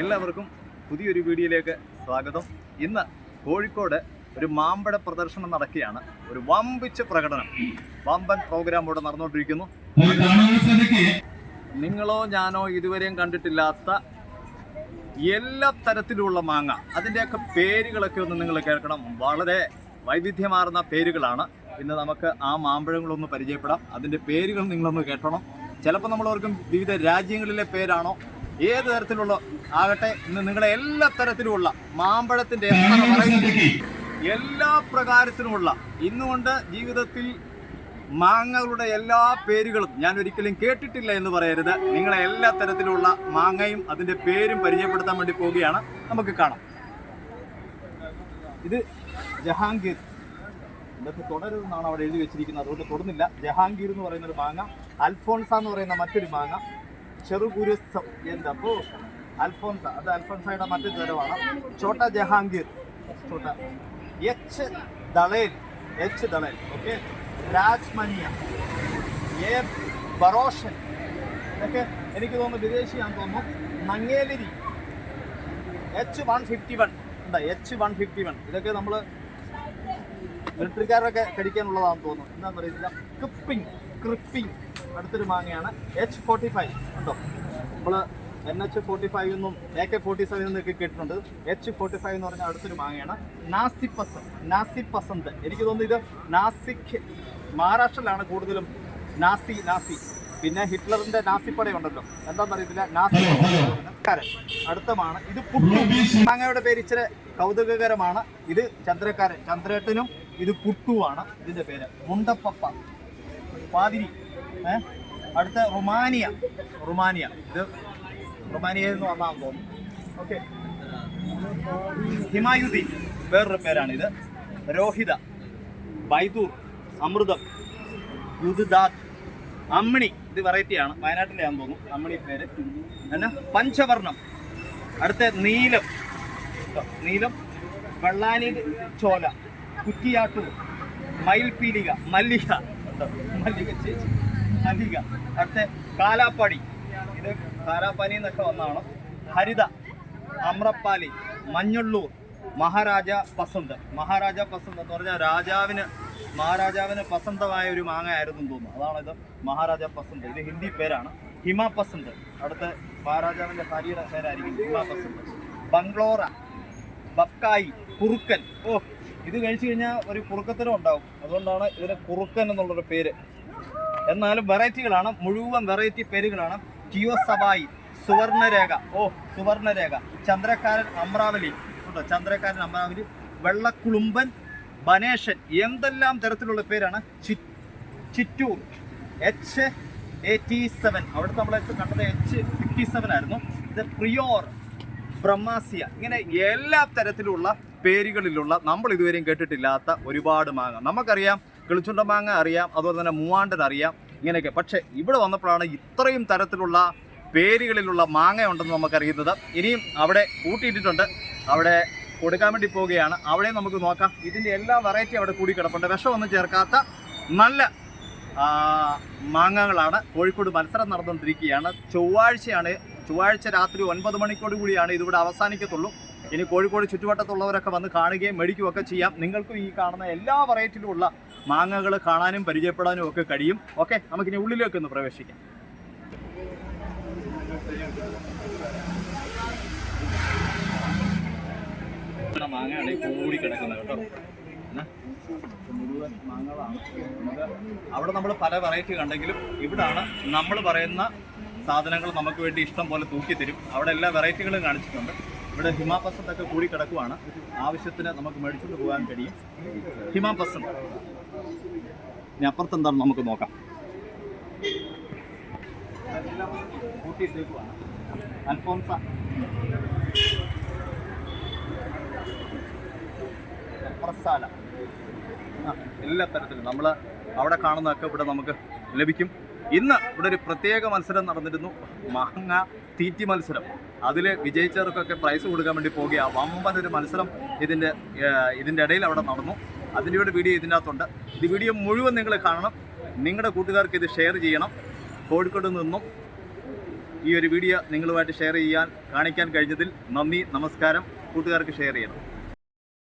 എല്ലാവർക്കും പുതിയൊരു വീഡിയോയിലേക്ക് സ്വാഗതം. ഇന്ന് കോഴിക്കോട് ഒരു മാമ്പഴ പ്രദർശനം നടക്കുകയാണ്. ഒരു വമ്പിച്ച പ്രകടനം. വമ്പൻ പ്രോഗ്രാം ഇവിടെ നടന്നുകൊണ്ടിരിക്കുന്നു. നിങ്ങളോ ഞാനോ ഇതുവരെയും കണ്ടിട്ടില്ലാത്ത എല്ലാ തരത്തിലുള്ള മാങ്ങ അതിന്റെയൊക്കെ പേരുകളൊക്കെ ഒന്ന് നിങ്ങൾ കേൾക്കണം. വളരെ വൈവിധ്യമാർന്ന പേരുകളാണ്. ഇന്ന് നമുക്ക് ആ മാമ്പഴങ്ങളൊന്ന് പരിചയപ്പെടാം. അതിന്റെ പേരുകൾ നിങ്ങളൊന്ന് കേട്ടണം. ചിലപ്പോൾ നമ്മളവർക്കും വിവിധ രാജ്യങ്ങളിലെ പേരാണോ ഏത് തരത്തിലുള്ള ആകട്ടെ ഇന്ന് നിങ്ങളെ എല്ലാ തരത്തിലുമുള്ള മാമ്പഴത്തിന്റെ എത്ര എല്ലാ പ്രകാരത്തിലുമുള്ള ഇന്നുകൊണ്ട് ജീവിതത്തിൽ മാങ്ങകളുടെ എല്ലാ പേരുകളും ഞാൻ ഒരിക്കലും കേട്ടിട്ടില്ല എന്ന് പറയരുത്. നിങ്ങളെ എല്ലാ തരത്തിലുള്ള മാങ്ങയും അതിന്റെ പേരും പരിചയപ്പെടുത്താൻ വേണ്ടി പോവുകയാണ്. നമുക്ക് കാണാം. ഇത് ജഹാംഗീർ. ഇതൊക്കെ തുടരുതെന്നാണ് അവിടെ എഴുതി വെച്ചിരിക്കുന്നത്. അതുകൊണ്ട് തുടർന്നില്ല ജഹാംഗീർ എന്ന് പറയുന്ന ഒരു മാങ്ങ അൽഫോൺസ എന്ന് പറയുന്ന മറ്റൊരു മാങ്ങ. ചെറുകുരുസം എന്താ അപ്പോ അൽഫോൺസ അത് അൽഫോൺസയുടെ മറ്റൊരു തരമാണ് ചോട്ട ജഹാംഗീർ. ചോട്ട. എച്ച് ദളേൽ എച്ച് ദളേൽ ഓക്കെ രാജ്മനിയ എ ബറോഷൻ. ഇതൊക്കെ എനിക്ക് തോന്നുന്നു വിദേശിയാണെന്ന് തോന്നുന്നു. നങ്ങേലിരി എച്ച് വൺ ഫിഫ്റ്റി വൺ എന്താ എച്ച് വൺ ഫിഫ്റ്റി വൺ ഇതൊക്കെ നമ്മൾ മിലിറ്ററിക്കാരൊക്കെ കടിക്കാനുള്ളതാണെന്ന് തോന്നുന്നു. എന്താണെന്ന് പറയുന്നത് ക്രിപ്പിംഗ് ക്രിപ്പിംഗ് അടുത്തൊരു മാങ്ങയാണ്. എച്ച് ഫോർട്ടി ഫൈവ് ഉണ്ടോ? നമ്മൾ എൻ എച്ച് ഫോർട്ടി ഫൈവ് എന്നും എ കെ ഫോർട്ടി സെവൻ എന്നൊക്കെ കേട്ടിട്ടുണ്ട്. എച്ച് ഫോർട്ടി ഫൈവ് എന്ന് പറഞ്ഞാൽ അടുത്തൊരു മാങ്ങയാണ്. നാസി പസന്ത് നാസി പസന്ത്. എനിക്ക് തോന്നുന്നു ഇത് നാസിക് മഹാരാഷ്ട്രയിലാണ് കൂടുതലും നാസി നാസി. പിന്നെ ഹിറ്റ്ലറിന്റെ നാസിപ്പട ഉണ്ടല്ലോ എന്താണെന്ന് അറിയത്തില്ല? നാസി അടുത്തമാണ്. ഇത് പുട്ടു. മാങ്ങയുടെ പേര് ഇച്ചിരി കൗതുകകരമാണ്. ഇത് ചന്ദ്രക്കാരൻ ചന്ദ്രേട്ടനും ഇത് പുട്ടുവാണ് ഇതിന്റെ പേര്. മുണ്ടപ്പപ്പ. പാതിരി? അടുത്ത റുമാനിയ റുമാനിയ. ഇത് റുമാനിയയിൽ നിന്ന് വന്നാന്ന് തോന്നുന്നു. ഓക്കെ. ഹിമായുദ്ദീൻ വേറൊരു പേരാണ് ഇത് രോഹിത ബൈദൂർ അമൃതം യുദ്ധാത് അമ്മിണി. ഇത് വെറൈറ്റിയാണ് വയനാട്ടിലെയാന്ന് തോന്നുന്നു. അമ്മിണി പേര്. എന്നാ പഞ്ചവർണം അടുത്ത നീലം. നീലം. വെള്ളാനി ചോല. കുറ്റിയാട്ടൂർ. മയിൽപീലിക മല്ലിക. ചേച്ചി. അടുത്ത കാലാപ്പാടി. ഇത് കാലാപ്പാനി എന്നൊക്കെ വന്നാണ് ഹരിത അമ്രപ്പാലി മഞ്ഞുള്ളൂർ മഹാരാജ പസന്ത്. മഹാരാജ പസന്ത് എന്ന് പറഞ്ഞാൽ രാജാവിന് മഹാരാജാവിന് പസന്തമായ ഒരു മാങ്ങ ആയിരുന്നു തോന്നുന്നു. അതാണ് ഇത് മഹാരാജ പസന്ത്. ഇത് ഹിന്ദി പേരാണ്. ഹിമ പസന്ത്. അടുത്ത മഹാരാജാവിന്റെ ഭാര്യയുടെ പേരായിരിക്കും ഹിമ പസന്ത്. ബംഗ്ലോറ ബക്കായി കുറുക്കൻ. ഓ ഇത് കഴിച്ചു കഴിഞ്ഞാൽ ഒരു കുറുക്കത്തരം ഉണ്ടാവും. അതുകൊണ്ടാണ് ഇതിന് കുറുക്കൻ എന്നുള്ളൊരു പേര്. എന്നാലും വെറൈറ്റികളാണ്. മുഴുവൻ വെറൈറ്റി പേരുകളാണ്. കിയോ സബായി സുവർണരേഖ. ഓ സുവർണരേഖ. ചന്ദ്രക്കാരൻ അമ്രാവലി. ഉണ്ടോ? ചന്ദ്രക്കാരൻ അമ്രാവലി. വെള്ളക്കുളുമ്പൻ ബനേഷൻ. എന്തെല്ലാം തരത്തിലുള്ള പേരാണ്? ചിറ്റൂർ. എച്ച് എയ്റ്റി സെവൻ അവിടുത്തെ നമ്മൾ കണ്ടത് എച്ച് ഫിഫ്റ്റി സെവൻ ആയിരുന്നു. ഇത് പ്രിയോർ ബ്രഹ്മാസിയ. ഇങ്ങനെ എല്ലാ തരത്തിലുള്ള പേരുകളിലുള്ള നമ്മൾ ഇതുവരെയും കേട്ടിട്ടില്ലാത്ത ഒരുപാട് മാങ്ങ. നമുക്കറിയാം കിളിച്ചുണ്ട മാങ്ങ അറിയാം അതുപോലെ തന്നെ മൂവാണ്ടൻ അറിയാം ഇങ്ങനെയൊക്കെ. പക്ഷേ ഇവിടെ വന്നപ്പോഴാണ് ഇത്രയും തരത്തിലുള്ള പേരുകളിലുള്ള മാങ്ങ ഉണ്ടെന്ന് നമുക്കറിയുന്നത്. ഇനിയും അവിടെ കൂട്ടിയിട്ടിട്ടുണ്ട്. അവിടെ കൊടുക്കാൻ വേണ്ടി പോവുകയാണ്. അവിടെ നമുക്ക് നോക്കാം. ഇതിന്റെ എല്ലാ വെറൈറ്റി അവിടെ കൂടി കിടപ്പുണ്ട്. വിഷമൊന്നും ചേർക്കാത്ത നല്ല മാങ്ങകളാണ്. കോഴിക്കോട് മത്സരം നടന്നുകൊണ്ടിരിക്കുകയാണ്. ചൊവ്വാഴ്ചയാണ്. ചൊവ്വാഴ്ച രാത്രി ഒൻപത് മണിക്കോട് കൂടിയാണ് ഇതിവിടെ അവസാനിക്കത്തുള്ളൂ. ഇനി കോഴിക്കോട് ചുറ്റുവട്ടത്തുള്ളവരൊക്കെ വന്ന് കാണുകയും മേടിക്കുകയും ഒക്കെ ചെയ്യാം. നിങ്ങൾക്കും ഈ കാണുന്ന എല്ലാ വെറൈറ്റിയിലുമുള്ള മാങ്ങകൾ കാണാനും പരിചയപ്പെടാനും ഒക്കെ കഴിയും. ഓക്കെ നമുക്കിനി ഉള്ളിലേക്ക് ഒന്ന് പ്രവേശിക്കാം. മാങ്ങയാണ് കൂടി കിടക്കുന്നത് കേട്ടോ. മുഴുവൻ മാങ്ങകളാണ്. അവിടെ നമ്മൾ പല വെറൈറ്റി കണ്ടെങ്കിലും ഇവിടാണ് നമ്മൾ പറയുന്ന സാധനങ്ങൾ നമുക്ക് വേണ്ടി ഇഷ്ടം പോലെ തൂക്കി തരും അവിടെ എല്ലാ വെറൈറ്റികളും കാണിച്ചിട്ടുണ്ട്. ഇവിടെ ഹിമാപസന്തൊക്കെ കൂടി കിടക്കുവാണ്. ആവശ്യത്തിന് നമുക്ക് മേടിച്ചുകൊണ്ട് പോകാൻ കഴിയും. ഹിമാപസന്ത് ഇനി അപ്പുറത്ത് എന്താണെന്ന് നമുക്ക് നോക്കാം. കൂട്ടിയിട്ടേക്കുവാണ്. പ്രസാല. എല്ലാ തരത്തിലും. നമ്മൾ അവിടെ കാണുന്നതൊക്കെ ഇവിടെ നമുക്ക് ലഭിക്കും. ഇന്ന് ഇവിടെ ഒരു പ്രത്യേക മത്സരം നടന്നിരുന്നു. മാങ്ങ തീറ്റി മത്സരം. അതിൽ വിജയിച്ചവർക്കൊക്കെ പ്രൈസ് കൊടുക്കാൻ വേണ്ടി പോകുക. വമ്പൻ ഒരു മത്സരം ഇതിന്റെ ഇതിന്റെ ഇടയിൽ അവിടെ നടന്നു. അതിന്റെ ഒരു വീഡിയോ ഇതിന്റെ അകത്തുണ്ട് ഈ വീഡിയോ മുഴുവൻ നിങ്ങൾ കാണണം. നിങ്ങളുടെ കൂട്ടുകാർക്ക് ഇത് ഷെയർ ചെയ്യണം. കോഴിക്കോട് നിന്നും ഈ ഒരു വീഡിയോ നിങ്ങളുമായിട്ട് ഷെയർ ചെയ്യാൻ കാണിക്കാൻ കഴിഞ്ഞതിൽ നന്ദി നമസ്കാരം. കൂട്ടുകാർക്ക് ഷെയർ ചെയ്യണം.